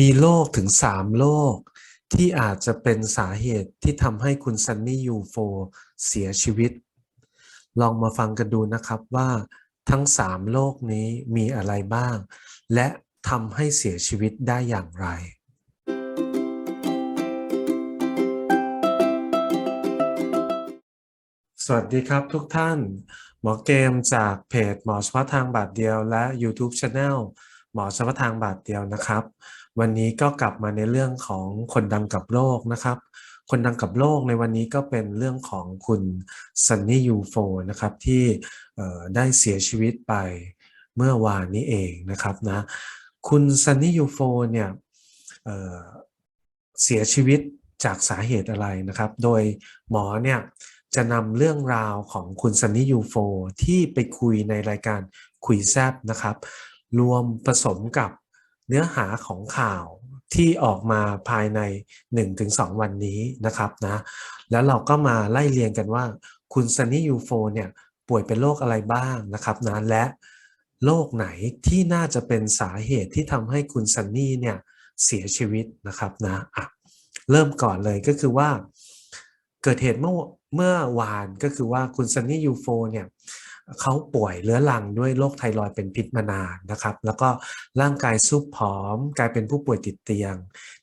มีโรคถึงสามโรคที่อาจจะเป็นสาเหตุที่ทำให้คุณซันนี่ยูโฟเสียชีวิต ลองมาฟังกันดูนะครับว่าทั้งสามโรคนี้มีอะไรบ้าง และทำให้เสียชีวิตได้อย่างไรสวัสดีครับทุกท่าน หมอเกมจากเพจหมอเฉพาะทางบาทเดียวและ YouTube Channel หมอเฉพาะทางบาทเดียวนะครับ วันนี้ก็กลับมาในเรื่องของคนดังกับโลกนะครับ คนดังกับโลกในวันนี้ก็เป็นเรื่องของคุณซันนี่ยูโฟนะครับที่ได้เสียชีวิตไปเมื่อวานนี้เองนะครับนะคุณซันนี่ยูโฟเนี่ยเเสียชีวิตจากสาเหตุอะไรนะครับ โดยหมอเนี่ยจะนำเรื่องราวของคุณซันนี่ยูโฟที่ไปคุยในรายการคุยแซบนะครับ รวมผสมกับ เนื้อหาของข่าวที่ออกมาภายใน 1-2 วันนี้นะครับนะแล้วเราก็มาไล่เรียงกันว่า คุณซันนี่ยูโฟเนี่ยป่วยเป็นโรคอะไรบ้างนะครับนะและโรคไหนที่น่าจะเป็นสาเหตุที่ทำให้คุณซันนี่เนี่ยเสียชีวิตนะครับนะอะเริ่มก่อนเลยก็คือว่า เกิดเหตุเมื่อเมื่อวานก็คือว่าคุณซันนี่ยูโฟเนี่ย เขาป่วยเรื้อรังด้วยโรคไทรอยเป็นพิษมานานนะครับ แล้วก็ร่างกายซุบผอม กลายเป็นผู้ป่วยติดเตียง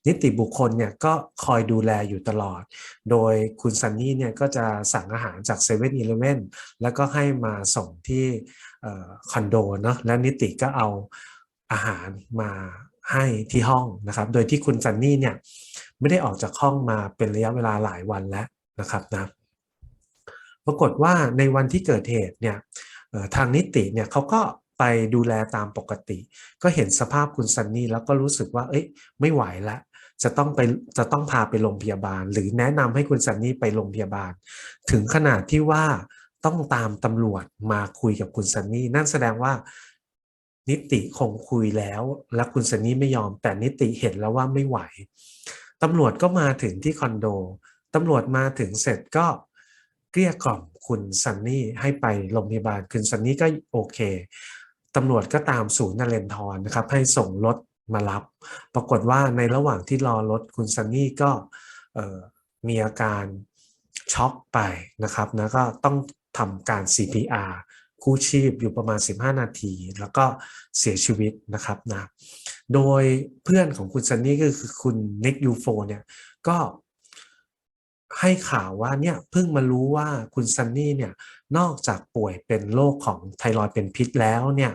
นิติบุคคลเนี่ยก็คอยดูแลอยู่ตลอด โดยคุณซันนี่เนี่ยก็จะสั่งอาหารจากเซเว่นอีเลเว่นแล้วก็ให้มาส่งที่คอนโดเนาะแล้วนิติก็เอาอาหารมาให้ที่ห้องนะครับ โดยที่คุณซันนี่เนี่ยไม่ได้ออกจากห้องมาเป็นระยะเวลาหลายวันแล้วนะครับนะ ปรากฏว่าในวันที่เกิดเหตุเนี่ยทางนิติเนี่ยเขาก็ไปดูแลตามปกติ ก็เห็นสภาพคุณซันนี่แล้วก็รู้สึกว่า เอ้ย ไม่ไหวล้วจะต้องไปจะต้องพาไปโรงพยาบาล หรือแนะนำให้คุณซันนี่ไปโรงพยาบาล ถึงขนาดที่ว่าต้องตามตำรวจมาคุยกับคุณซันนี่นั่นแสดงว่านิติคงคุยแล้ว และคุณซันนี่ไม่ยอม แต่นิติเห็นแล้วว่าไม่ไหวตำรวจก็มาถึงที่คอนโดตำรวจมาถึงเสร็จก็ เกลี้ยกล่อมคุณซันนี่ให้ไปโรงพยาบาลคุณซันนี่ก็โอเคตำรวจก็ตามศูนย์นเรนทรนะครับ ให้ส่งรถมารับ ปรากฏว่าในระหว่างที่รอรถคุณซันนี่ก็มีอาการช็อกไปนะครับแล้วก็ต้องทำการ CPR กู้ชีพอยู่ประมาณ 15 นาที แล้วก็เสียชีวิตนะครับนะ โดยเพื่อนของคุณซันนี่ก็คือคุณนิกยูโฟเนี่ยก็ ให้ข่าวว่าเนี่ยเพิ่งมารู้ว่าคุณซันนี่เนี่ยนอกจากป่วยเป็นโรคของไทรอยเป็นพิษแล้วเนี่ย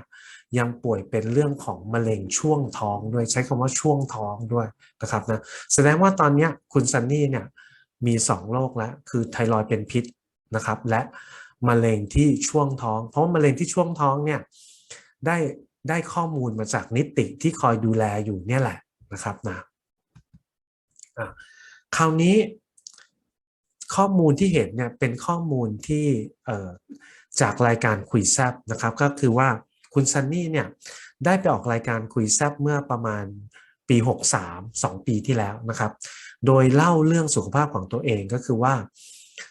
ยังป่วยเป็นเรื่องของมะเร็งช่วงท้องด้วยใช้คำว่าช่วงท้องด้วยนะครับนะแสดงว่าตอนนี้คุณซันนี่เนี่ยมี 2 โรคแล้วคือไทรอยเป็นพิษนะครับและมะเร็งที่ช่วงท้อง เพราะมะเร็งที่ช่วงท้องเนี่ยได้ได้ข้อมูลมาจากนิติที่คอยดูแลอยู่เนี่ยแหละนะครับนะคราวนี้ ข้อมูลที่เห็นเนี่ยเป็นข้อมูลที่จากรายการคุยแซบนะครับ ก็คือว่าคุณซันนี่เนี่ยได้ไปออกรายการคุยแซบเมื่อประมาณปี 63 2 ปีที่แล้วนะครับ โดยเล่าเรื่องสุขภาพของตัวเองก็คือว่า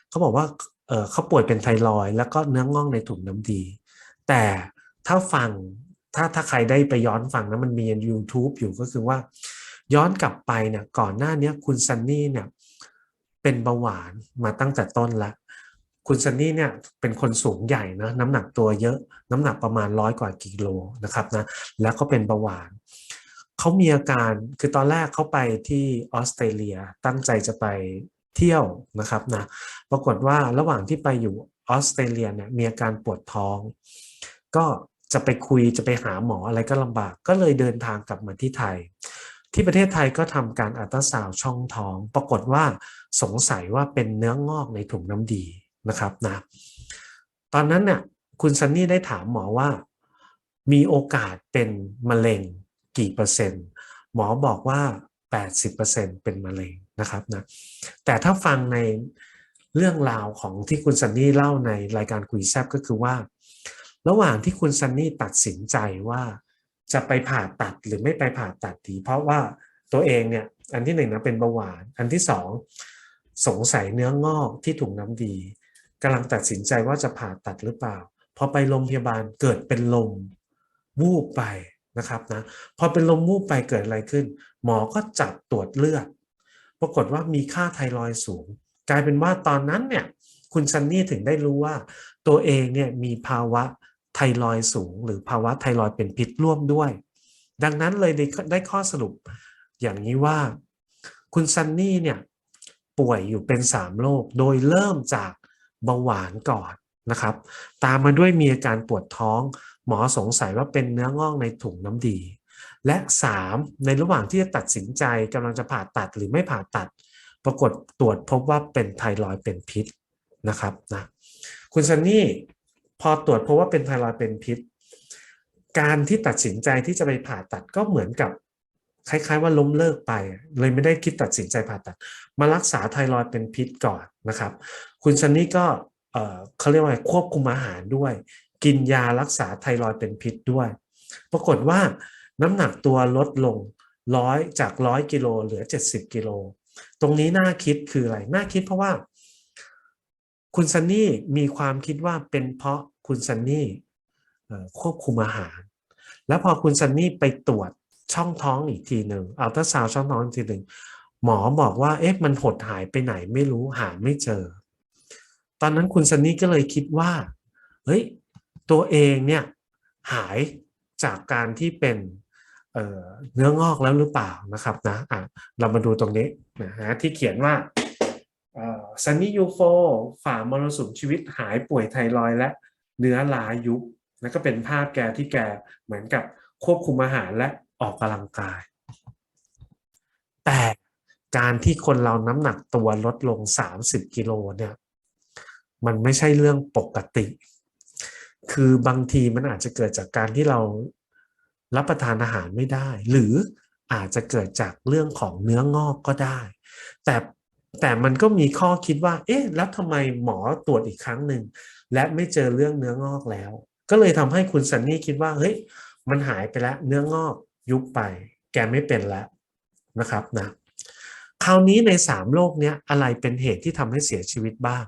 เขาบอกว่าเขาป่วยเป็นไทรอยแล้วก็เนื้องอกในถุงน้ำดี แต่ถ้าฟังถ้าถ้าใครได้ไปย้อนฟังนะมันมี YouTube อยู่ก็คือว่า ย้อนกลับไปเนี่ยก่อนหน้านี้คุณซันนี่เนี่ย เป็นเบาหวานมาตั้งแต่ต้นแล้วคุณซันนี่เนี่ยเป็นคนสูงใหญ่นะน้ำหนักตัวเยอะน้ำหนักประมาณร้อยกว่ากิโลนะครับนะแล้วก็เป็นเบาหวานเขามีอาการคือตอนแรกเขาไปที่ออสเตรเลียตั้งใจจะไปเที่ยวนะครับนะปรากฏว่าระหว่างที่ไปอยู่ออสเตรเลียเนี่ยมีอาการปวดท้อง ก็จะไปคุยจะไปหาหมออะไรก็ลำบาก ก็เลยเดินทางกลับมาที่ไทย ที่ประเทศไทยก็ทำการอัลตราซาวช่องท้อง ปรากฏว่าสงสัยว่าเป็นเนื้องอกในถุงน้ำดีนะครับนะตอนนั้นเนี่ยคุณซันนี่ได้ถามหมอว่า มีโอกาสเป็นมะเร็งกี่เปอร์เซ็นต์ หมอบอกว่า 80%เป็นมะเร็งนะครับนะแต่ถ้าฟังในเรื่องราวของที่คุณซันนี่เล่าในรายการคุยแซบก็คือว่า ระหว่างที่คุณซันนี่ตัดสินใจว่า จะไปผ่าตัดหรือไม่ไปผ่าตัดดีเพราะว่าตัวเองเนี่ยอันที่หนึ่งนะเป็นเบาหวาน อันที่สองสงสัยเนื้องอกที่ถุงน้ำดีกำลังตัดสินใจว่าจะผ่าตัดหรือเปล่าพอไปโรงพยาบาลเกิดเป็นลมวูบไปนะครับนะพอเป็นลมวูบไปเกิดอะไรขึ้น หมอก็จับตรวจเลือด ปรากฏว่ามีค่าไทรอยด์สูง กลายเป็นว่าตอนนั้นเนี่ยคุณซันนี่ถึงได้รู้ว่า ตัวเองเนี่ยมีภาวะ ไทรอยสูง หรือภาวะไทรอยเป็นพิษร่วมด้วย ดังนั้นเลยได้ข้อสรุปอย่างนี้ว่า คุณซันนี่เนี่ยป่วยอยู่เป็น3โรคโดยเริ่มจากเบาหวานก่อนนะครับ ตามมาด้วยมีอาการปวดท้อง หมอสงสัยว่าเป็นเนื้องอกในถุงน้ำดี และ 3 ในระหว่างที่จะตัดสินใจกำลังจะผ่าตัดหรือไม่ผ่าตัด ปรากฏตรวจพบว่าเป็นไทรอยเป็นพิษนะครับนะคุณซันนี่ พอตรวจพบว่าเป็นไทรอยด์เป็นพิษ การที่ตัดสินใจที่จะไปผ่าตัดก็เหมือนกับคล้ายๆว่าล้มเลิกไป เลยไม่ได้คิดตัดสินใจผ่าตัด มารักษาไทรอยด์เป็นพิษก่อนนะครับ คุณซันนี่ก็เออเขาเรียกว่าควบคุมอาหารด้วย กินยารักษาไทรอยด์เป็นพิษด้วย ปรากฏว่าน้ำหนักตัวลดลงร้อยจากร้อยกิโลเหลือ 70 กิโล ตรงนี้น่าคิดคืออะไร น่าคิดเพราะว่า คุณซันนี่มีความคิดว่าเป็นเพราะคุณซันนี่ควบคุมอาหาร แล้วพอคุณซันนี่ไปตรวจช่องท้องอีกทีหนึ่งอัลตราซาวช่องท้องอีกทีหนึ่งหมอบอกว่าเอ๊ะมันหดหายไปไหนไม่รู้หาไม่เจอ ตอนนั้นคุณซันนี่ก็เลยคิดว่าเฮ้ยตัวเองเนี่ยหายจากการที่เป็นเเนื้องอกแล้วหรือเปล่านะครับนะะเรามาดูตรงนี้นะฮะที่เขียนว่า ซันนี่ยูโฟฝ่ามรสุมชีวิตหายป่วยไทรอยและเนื้อลายุบแล้วก็เป็นภาพแกที่แกเหมือนกับควบคุมอาหารและออกกำลังกาย แต่การที่คนเราน้ำหนักตัวลดลง 30 กิโลเนี่ยมันไม่ใช่เรื่องปกติ คือบางทีมันอาจจะเกิดจากการที่เรารับประทานอาหารไม่ได้ หรืออาจจะเกิดจากเรื่องของเนื้องอกก็ได้ แต่ แต่มันก็มีข้อคิดว่า เอ๊ะ แล้วทำไมหมอตรวจอีกครั้งหนึ่ง และไม่เจอเรื่องเนื้องอกแล้ว ก็เลยทำให้คุณซันนี่คิดว่า เฮ้ย มันหายไปแล้ว เนื้องอกยุบไป แกไม่เป็นแล้วนะครับนะ คราวนี้ในสามโรคเนี้ยอะไรเป็นเหตุที่ทำให้เสียชีวิตบ้าง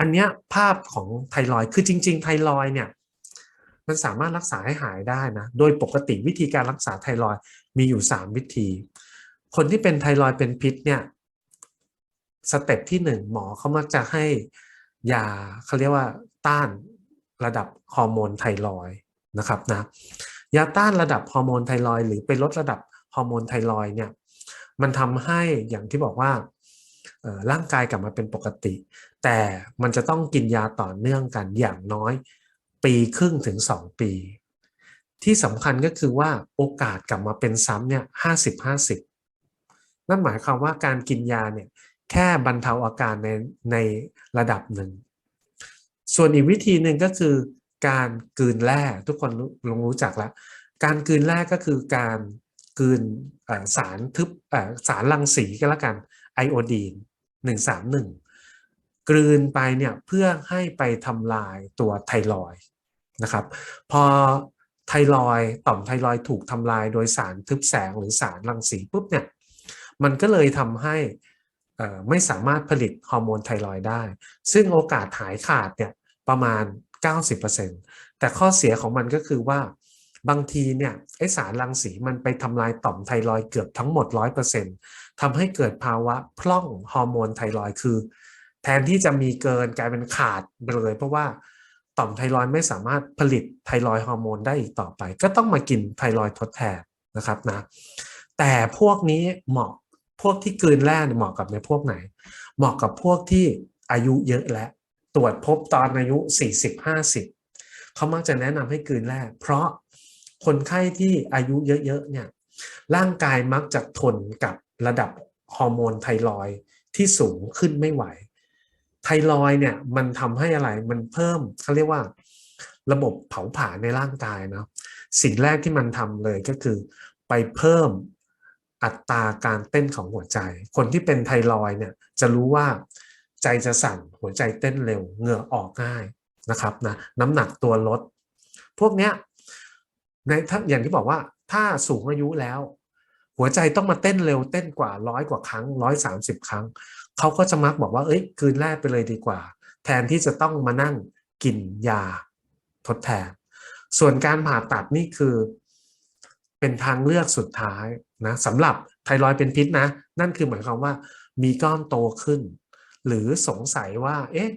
อันเนี้ยภาพของไทรอยคือจริง ๆ ไทรอยเนี่ย มันสามารถรักษาให้หายได้นะ โดยปกติวิธีการรักษาไทรอยมีอยู่ 3 วิธี คนที่เป็นไทรอยเป็นพิษเนี่ย สเต็ปที่1หมอเขามักจะให้ยาเขาเรียกว่าต้านระดับฮอร์โมนไทรอยนะครับนะยาต้านระดับฮอร์โมนไทรอยหรือไปลดระดับฮอร์โมนไทรอยเนี่ยมันทำให้อย่างที่บอกว่าร่างกายกลับมาเป็นปกติ แต่มันจะต้องกินยาต่อเนื่องกันอย่างน้อย ปีครึ่งถึง 2 ปี ที่สำคัญก็คือว่าโอกาสกลับมาเป็นซ้ำเนี่ยห้าสิบห้าสิบนั่นหมายความว่าการกินยาเนี่ย แค่บรรเทาอาการในในระดับหนึ่ง ส่วนอีกวิธีหนึ่งก็คือการกืนแร่ทุกคนลงรู้จักแล้วการกืนแร่ก็คือการกืนสารทึบสารรังสีก็แล้วกันไอโอดีน131 กลืนไปเนี่ยเพื่อให้ไปทำลายตัวไทรอยนะครับ พอไทรอยต่อมไทรอยถูกทำลายโดยสารทึบแสงหรือสารรังสีปุ๊บเนี่ยมันก็เลยทำให้ ไม่สามารถผลิตฮอร์โมนไทรอยได้ ซึ่งโอกาสหายขาดเนี่ยประมาณ 90%แต่ข้อเสียของมันก็คือว่าบางทีเนี่ยไอสารรังสีมันไปทำลายต่อมไทรอยเกือบทั้งหมด 100%ทำให้เกิดภาวะพร่องฮอร์โมนไทรอยคือ แทนที่จะมีเกินกลายเป็นขาดไปเลย เพราะว่าต่อมไทรอยไม่สามารถผลิตไทรอยฮอร์โมนได้อีกต่อไป ก็ต้องมากินไทรอยทดแทนนะครับนะแต่พวกนี้เหมาะ พวกที่กืนแร่เหมาะกับในพวกไหน เหมาะกับพวกที่อายุเยอะแล้ว ตรวจพบตอนอายุ 40-50 เขามักจะแนะนำให้กืนแร่เพราะคนไข้ที่อายุเยอะๆเนี่ยร่างกายมักจะทนกับระดับฮอร์โมนไทรอยที่สูงขึ้นไม่ไหว ไทรอยเนี่ยมันทำให้อะไรมันเพิ่มเขาเรียกว่า ระบบเผาผลาญในร่างกายเนาะสิ่งแรกที่มันทำเลยก็คือ ไปเพิ่ม อัตราการเต้นของหัวใจ คนที่เป็นไทรอยเนี่ยจะรู้ว่าใจจะสั่นหัวใจเต้นเร็วเหงื่อออกง่ายนะครับนะน้ำหนักตัวลด พวกเนี้ยในถ้าอย่างที่บอกว่าถ้าสูงอายุแล้ว หัวใจต้องมาเต้นเร็วเต้นกว่าร้อยกว่าครั้งร้อยสามสิบครั้ง เขาก็จะมักบอกว่า เอ้ยคืนแรกไปเลยดีกว่า แทนที่จะต้องมานั่งกินยาทดแทน ส่วนการผ่าตัดนี่คือ เป็นทางเลือกสุดท้าย นะสำหรับไทรอยเป็นพิษนะ นั่นคือหมายความว่ามีก้อนโตขึ้น หรือสงสัยว่า เอ๊ะ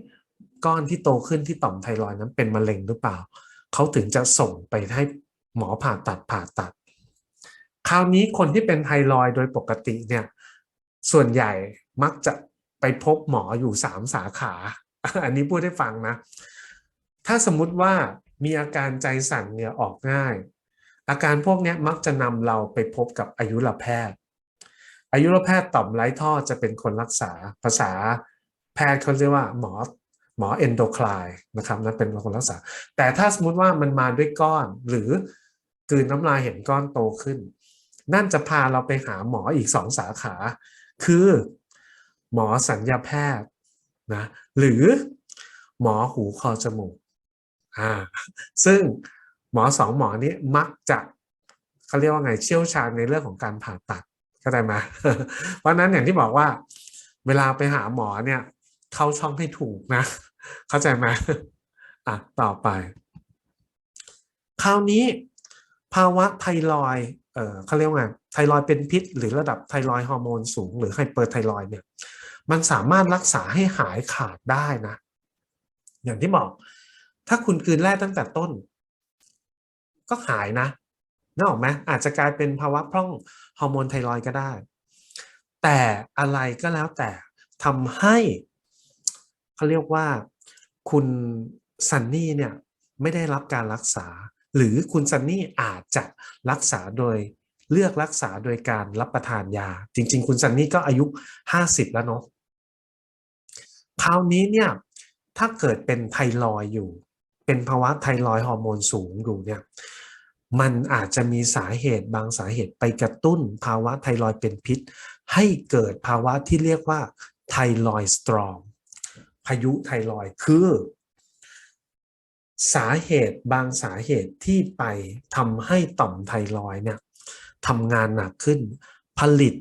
ก้อนที่โตขึ้นที่ต่อมไทรอยนั้นเป็นมะเร็งหรือเปล่า เขาถึงจะส่งไปให้หมอผ่าตัดผ่าตัด คราวนี้คนที่เป็นไทรอยโดยปกติเนี่ย ส่วนใหญ่มักจะไปพบหมออยู่สามสาขา อันนี้พูดให้ฟังนะ ถ้าสมมุติว่ามีอาการใจสั่นเหงื่อออกง่าย อาการพวกนี้มักจะนำเราไปพบกับอายุรแพทย์ อายุรแพทย์ต่อมไร้ท่อจะเป็นคนรักษาภาษาแพทย์เขาเรียกว่าหมอหมอเอนโดคลายนะครับนั่นเป็นคนรักษา แต่ถ้าสมมติว่ามันมาด้วยก้อนหรือกลืนน้ำลายเห็นก้อนโตขึ้น นั่นจะพาเราไปหาหมออีกสองสาขา คือหมอสัญญาแพทย์นะหรือหมอหูคอจมูกอ่าซึ่ง หมอสองหมอนี้มักจะเขาเรียกว่าไงเชี่ยวชาญในเรื่องของการผ่าตัดเข้าใจไหมเพราะนั้นอย่างที่บอกว่า เวลาไปหาหมอเนี่ยเข้าช่องให้ถูกนะ เข้าใจไหมอะต่อไป คราวนี้ ภาวะไทรอยเออเขาเรียกว่าไงไทรอยเป็นพิษ หรือระดับไทรอยฮอร์โมนสูง หรือไฮเปอร์ไทรอยเนี่ย มันสามารถรักษาให้หายขาดได้นะ อย่างที่บอก ถ้าคุณคืนแร่ตั้งแต่ต้น ก็หายนะนึกออกไหมอาจจะกลายเป็นภาวะพร่องฮอร์โมนไทรอยก็ได้ แต่อะไรก็แล้วแต่ทำให้เขาเรียกว่าคุณซันนี่เนี่ยไม่ได้รับการรักษา หรือคุณซันนี่อาจจะรักษาโดยเลือกรักษาโดยการรับประทานยา จริง ๆ คุณซันนี่ก็อายุ 50 แล้วเนาะคราวนี้เนี่ยถ้าเกิดเป็นไทรอยอยู่ เป็นภาวะไทรอยฮอร์โมนสูงอยู่เนี่ย มันอาจจะมีสาเหตุบางสาเหตุไปกระตุ้นภาวะไทรอยเป็นพิษ ให้เกิดภาวะที่เรียกว่าไทรอยสตรอมพายุไทรอยคือ สาเหตุบางสาเหตุที่ไปทำให้ต่อมไทรอยเนี่ยทำงานหนักขึ้น ผลิต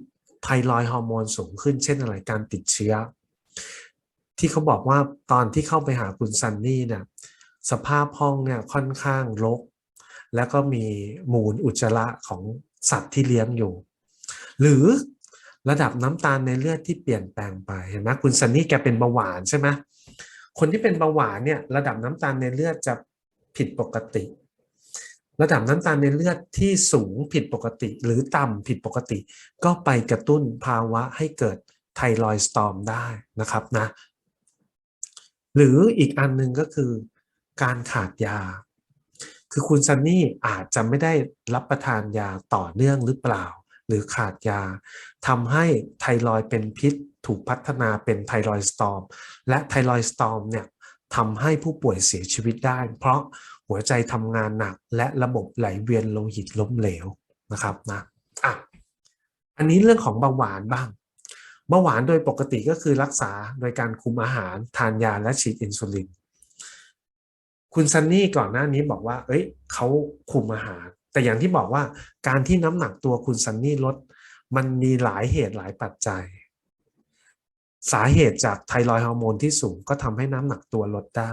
ไทรอยฮอร์โมนสูงขึ้น เช่นอะไรการติดเชื้อ ที่เขาบอกว่าตอนที่เข้าไปหาคุณซันนี่เนี่ยสภาพห้องเนี่ยค่อนข้างรก แล้วก็มีมูลอุจจาระของสัตว์ที่เลี้ยงอยู่ หรือระดับน้ำตาลในเลือดที่เปลี่ยนแปลงไปเห็นไหมคุณซันนี่แกเป็นเบาหวานใช่ไหมคนที่เป็นเบาหวานเนี่ยระดับน้ำตาลในเลือดจะผิดปกติ ระดับน้ำตาลในเลือดที่สูงผิดปกติ หรือต่ำผิดปกติ ก็ไปกระตุ้นภาวะให้เกิดไทรอยด์สตอมได้นะครับนะ หรืออีกอันหนึ่งก็คือการขาดยา คือคุณซันนี่อาจจะไม่ได้รับประทานยาต่อเนื่องหรือเปล่า หรือขาดยาทำให้ไทรอยเป็นพิษถูกพัฒนาเป็นไทรอยสตอมและไทรอยสตอมเนี่ยทำให้ผู้ป่วยเสียชีวิตได้ เพราะหัวใจทำงานหนักและระบบไหลเวียนโลหิตล้มเหลวนะครับนะอะอันนี้เรื่องของเบาหวานบ้างเบาหวานโดยปกติก็คือรักษาโดยการคุมอาหารทานยาและฉีดอินซูลิน คุณซันนี่ก่อนหน้านี้บอกว่า เอ้ยเขาคุมอาหาร แต่อย่างที่บอกว่าการที่น้ำหนักตัวคุณซันนี่ลด มันมีหลายเหตุหลายปัจจัย สาเหตุจากไทรอยฮอร์โมนที่สูงก็ทำให้น้ำหนักตัวลดได้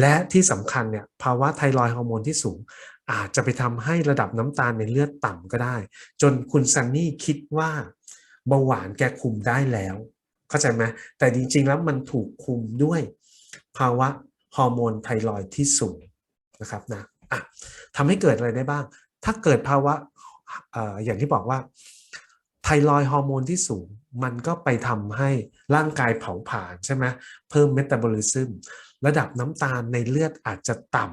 และที่สำคัญเนี่ยภาวะไทรอยฮอร์โมนที่สูง อาจจะไปทำให้ระดับน้ำตาลในเลือดต่ำก็ได้ จนคุณซันนี่คิดว่าเบาหวานแกคุมได้แล้ว เข้าใจไหมแต่จริง ๆ แล้วมันถูกคุมด้วย ภาวะ ฮอร์โมนไทรอยด์ที่สูงนะครับนะะทำให้เกิดอะไรได้บ้าง ถ้าเกิดภาวะออย่างที่บอกว่าไทรอยฮอร์โมนที่สูง มันก็ไปทำให้ร่างกายเผาผลาญใช่ไหมเพิ่มเมตาบอลิซึมระดับน้ำตาลในเลือดอาจจะต่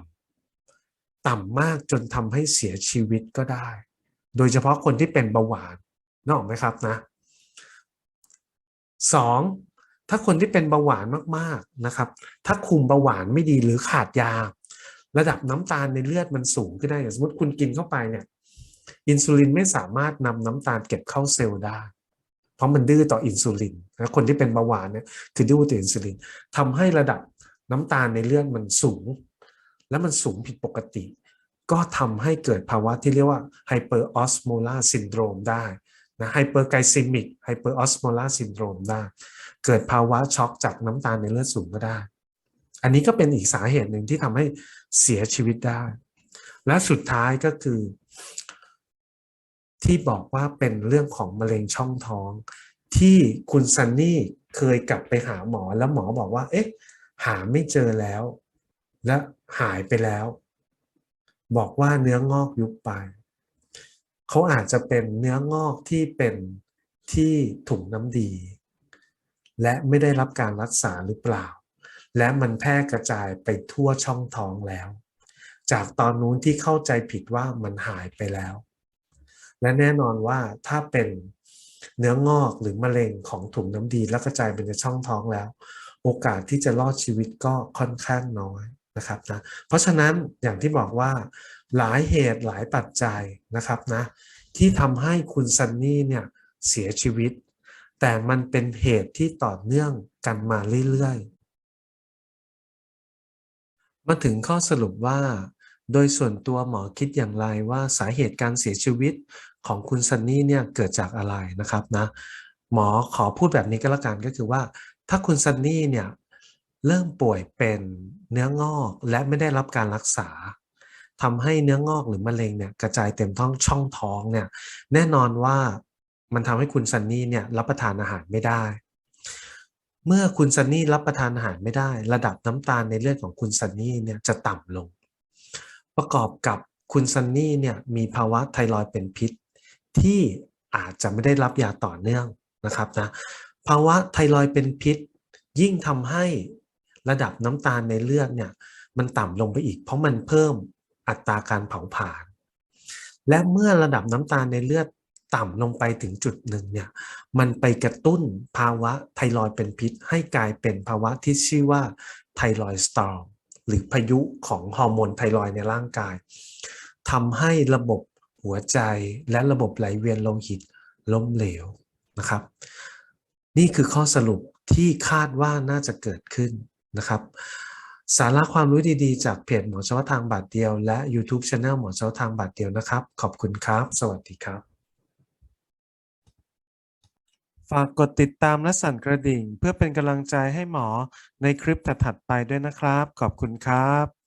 ำต่ำมากจนทำให้เสียชีวิตก็ได้ โดยเฉพาะคนที่เป็นเบาหวานนกออกไหมครับนะสอง ถ้าคนที่เป็นเบาหวานมากๆนะครับ ถ้าคุมเบาหวานไม่ดีหรือขาดยา ระดับน้ำตาลในเลือดมันสูงขึ้นได้อย่างสมมติคุณกินเข้าไปเนี่ยอินซูลินไม่สามารถนำน้ำตาลเก็บเข้าเซลล์ได้ เพราะมันดื้อต่ออินซูลินนะคนที่เป็นเบาหวานเนี่ยคือดื้อต่ออินซูลินทำให้ระดับน้ำตาลในเลือดมันสูง และมันสูงผิดปกติ ก็ทำให้เกิดภาวะที่เรียกว่าไฮเปอร์ออสโมลาซินโดรมได้ นะไฮเปอร์ไกซิมิกไฮเปอร์ออสโมลาซินโดรมได้ เกิดภาวะช็อกจากน้ำตาลในเลือดสูงก็ได้ อันนี้ก็เป็นอีกสาเหตุหนึ่งที่ทำให้เสียชีวิตได้ และสุดท้ายก็คือ ที่บอกว่าเป็นเรื่องของมะเร็งช่องท้อง ที่คุณซันนี่เคยกลับไปหาหมอแล้วหมอบอกว่า เอ๊ะ หาไม่เจอแล้ว และหายไปแล้ว บอกว่าเนื้องอกยุบไป เขาอาจจะเป็นเนื้องอกที่เป็นที่ถุงน้ำดี และไม่ได้รับการรักษาหรือเปล่า และมันแพร่กระจายไปทั่วช่องท้องแล้ว จากตอนนู้นที่เข้าใจผิดว่ามันหายไปแล้ว และแน่นอนว่าถ้าเป็นเนื้องอกหรือมะเร็งของถุงน้ำดี แล้วกระจายไปในช่องท้องแล้ว โอกาสที่จะรอดชีวิตก็ค่อนข้างน้อยนะครับนะเพราะฉะนั้นอย่างที่บอกว่า หลายเหตุหลายปัจจัยนะครับนะที่ทำให้คุณซันนี่เนี่ยเสียชีวิต แต่มันเป็นเหตุที่ต่อเนื่องกันมาเรื่อยๆ มาถึงข้อสรุปว่า โดยส่วนตัวหมอคิดอย่างไรว่าสาเหตุการเสียชีวิตของคุณซันนี่เนี่ยเกิดจากอะไรนะครับนะหมอขอพูดแบบนี้ก็แล้วกันก็คือว่า ถ้าคุณซันนี่เนี่ยเริ่มป่วยเป็นเนื้องอกและไม่ได้รับการรักษา ทำให้เนื้องอกหรือมะเร็งเนี่ยกระจายเต็มท้องช่องท้องเนี่ยแน่นอนว่ามันทำให้คุณซันนี่เนี่ยรับประทานอาหารไม่ได้ เมื่อคุณซันนี่รับประทานอาหารไม่ได้ ระดับน้ำตาลในเลือดของคุณซันนี่เนี่ยจะต่ำลง ประกอบกับคุณซันนี่เนี่ยมีภาวะไทรอยด์เป็นพิษ ที่อาจจะไม่ได้รับยาต่อเนื่องนะครับนะภาวะไทรอยด์เป็นพิษ ยิ่งทำให้ระดับน้ำตาลในเลือดเนี่ยมันต่ำลงไปอีก เพราะมันเพิ่ม อัตราการเผาผลาญและเมื่อระดับน้ำตาลในเลือดต่ำลงไปถึงจุดหนึ่งเนี่ยมันไปกระตุ้นภาวะไทรอยเป็นพิษ ให้กลายเป็นภาวะที่ชื่อว่าไทรอยสตอร์มหรือพายุของฮอร์โมนไทรอยในร่างกายทำให้ระบบหัวใจและระบบไหลเวียนโลหิตล้มเหลวนะครับ นี่คือข้อสรุปที่คาดว่าน่าจะเกิดขึ้นนะครับ สาระความรู้ดีๆ จากเพจหมอเฉพาะทางบาทเดียว และ YouTube Channel หมอเฉพาะทางบาทเดียวนะครับ ขอบคุณครับ สวัสดีครับ ฝากกดติดตามและสั่นกระดิ่ง เพื่อเป็นกำลังใจให้หมอในคลิปถัดๆไปด้วยนะครับ ขอบคุณครับ